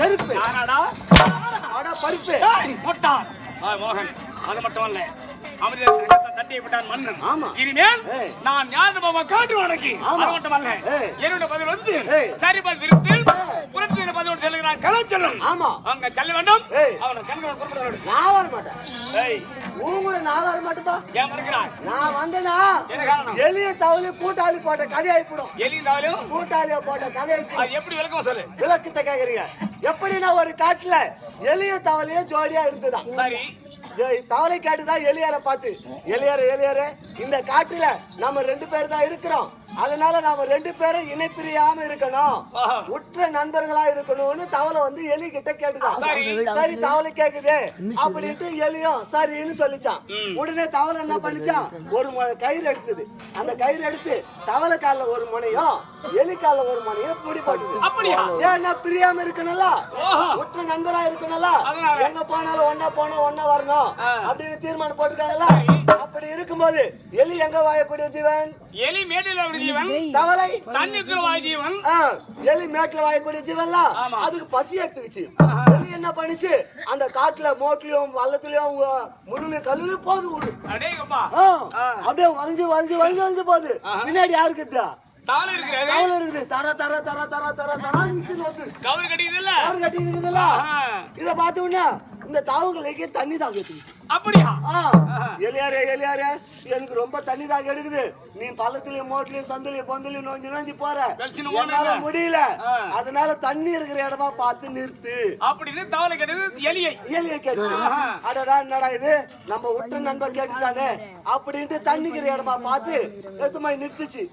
செருப்பு யாராடா அட பருப்பு ஏய், முட்டாள் ஆ, மோகன் அது மட்டும் அல்ல அமிர்த தட்டியை விட்டான் மன்னன் ஆமா. இனிமேல். நான் ஞான பாபா காட்டு உனக்கு ஆமா. அது மட்டும் அல்ல. என்னோட பதில் வந்து ஏய். சரி பதில் விருத்து பதில் செல்லுகிறான் கலாச்சலம் ஆமா. அங்க செல்ல வேண்டும் ஏய். அவனை கண்கள் குறிப்பிட வேண்டும் நான் வர மாட்டேன். ஏய். உன் கூட நான் வர மாட்டேப்பா ஏன் மறுக்கிறாய் நான் வந்தேனா? என்ன காரணம்? எளிய தவளை போட்ட கதையாயிப்படும் எலிந்தாலும் கூட்டாளிய போட்ட கதையாயிப்படும் அது எப்படி விளக்கம் சொல்லு? விளக்கத்தை கேக்குறீங்க. எப்படி நான் ஒரு காட்டுல எளிய தவளையே ஜோடியா இருந்துதான் சரி. தவளை கேட்டுதான் எலியார பார்த்து எலியார எலியார இந்த காட்டுல நம்ம ரெண்டு பேர் தான் இருக்கிறோம். அதனால நாம ரெண்டு பேரும் இணைப்பிரியாம இருக்கணும். உற்ற நண்பர்களா இருக்கணும்னு தவளை வந்து எலி கிட்ட கேட்டுதான். சரி. சரி தவளை. கேக்குது. அப்படின்ட்டு எலியும் சரின்னு சொல்லிச்சான். உடனே தவளை என்ன பண்ணிச்சான்? ஒரு கயிறு எடுத்தது. அந்த கயிறு எடுத்து தவளை கால்ல ஒரு முனையும் எலி கால்ல ஒரு முனையும் பிடி அப்படியா? ஏன்னா பிரியாம இருக்கணும்ல? உற்ற நண்பரா இருக்கணும்ல? அதனால. எங்க போனாலும் ஒன்னா போனா ஒன்னா வரணும். அப்படின்னு தீர்மானம் போட்டுருக்காங்கல்ல? அப்படி இருக்கும்போது எலி எங்க வாழக்கூடிய ஜீவன்? எலி மேட்டில் வாழ ஜீவன் தவளை தண்ணிக்குள்ள வாழ ஜீவன் எலி மேட்ல வாழக்கூடிய ஜீவன்ல? ஆமா. அதுக்கு பசி எடுத்துக்கிச்சு எலி என்ன பண்ணுச்சு? அந்த காட்டுல மோட்லயும் வள்ளத்துலயும் விடு அடேங்கப்பா ஆ, அப்படியே வளைஞ்சு வளைஞ்சு வளைஞ்சு வளைஞ்சு போகுது. பின்னாடி யாருக்கு இருக்குதா இருக்குது. தர தர தர தர தர தர நிக்குது வந்து கவர் கட்டிக்குது இல்ல இத உடனே இந்த தாவுகளுக்கு தண்ணி தாக அப்படியா? எலியாரே எலியாரே எனக்கு ரொம்ப தண்ணி தாக எடுக்குது. நீ பள்ளத்துலயும் மோட்லயும் சந்துலயும் பொந்துலயும் நோஞ்சி நோஞ்சி போற. என்னால. முடியல. அதனால தண்ணி இருக்கிற இடமா பார்த்து நிறுத்து. அப்படின்னு தவளை கட்டது எலியை. எலிய கேட்டு. அடடா என்னடா இது? நம்ம உற்ற நண்பர் கேட்டுட்டானே. அப்படின்ட்டு தண்ணிக்கிற இடமா பார்த்து எடுத்து மாதிரி நிறுத்துச்சு